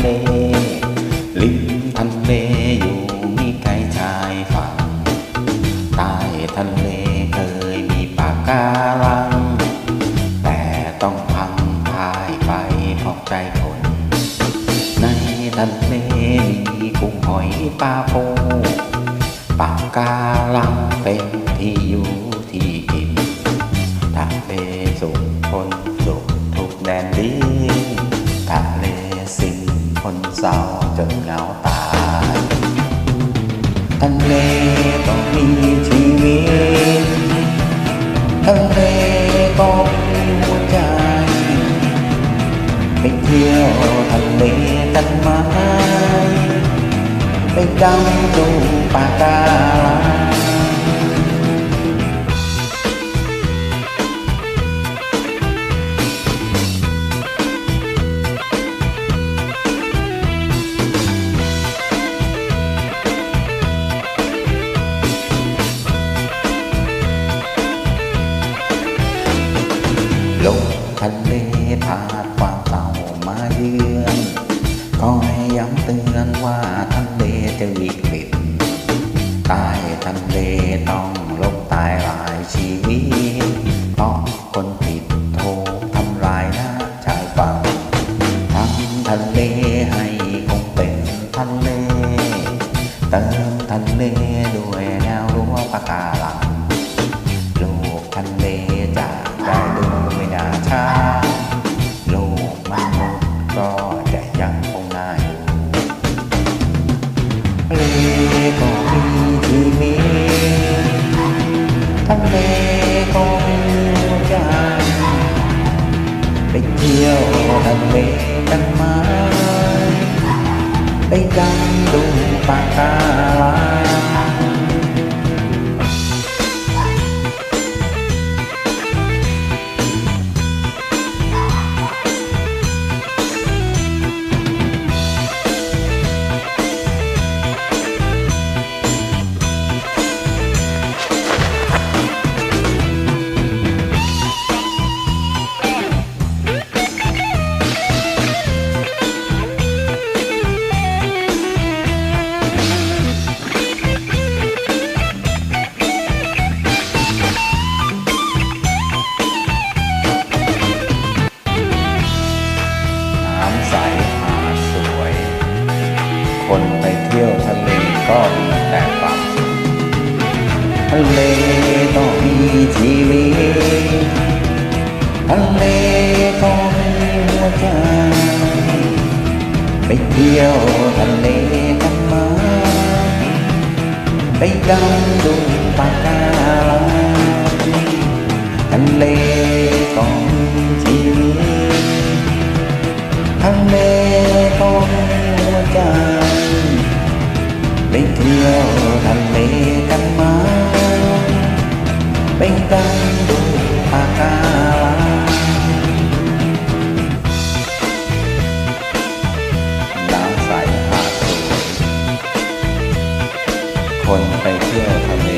เล ริมทะเลอยู่ม่ไกลชายฝั่งใต้ทะเลเคยมีปากกาลัง แต่ต้องพังพายไปเพราะใจคน ในทะเลมีกุ้งหอยปลาปูปากกาลังเป็นที่อยู่ที่กินทะเลสุขคนสุขทุกแดนดี คนเศร้าจนเหงาตายทะเลต้องมีชีวิตทะเลต้องมีหัวใจ ไปเที่ยวทะเลกันไหมไปดำดูปะกา ทะเลพาดความเศร้ามาเยือนคอยย้ำเตือนว่าทะเลจะวิกฤตใต้ทะเลต้องลบตายหลายชีวิตเพราะคนผิดถูกทำลายหน้าชายฝั่งทำทะเลให้คงเป็นทะเล เติมทะเลด้วยแนวรั้วปะการังโลกทะเลจะได้ดู ทะเลก็มีที่มีทะเลก็มีหัวใจไปเที่ยวทะเลกันไหมไปดำดูปากกา คนไปเที่ยวทะเลก็มีแต่ความสุขทะเลต้องมีชีวิตทะเลต้องมีหัวใจไปเที่ยวทะเลกันมาไปดำดูปะการังทะเลต้องมีชีวิตทะเลก็มีหัวใจ เที่ยวทะเลกันมาเป็นกันดูอากกาน้ำใสหาสวยคนไปเที่ยวทะเล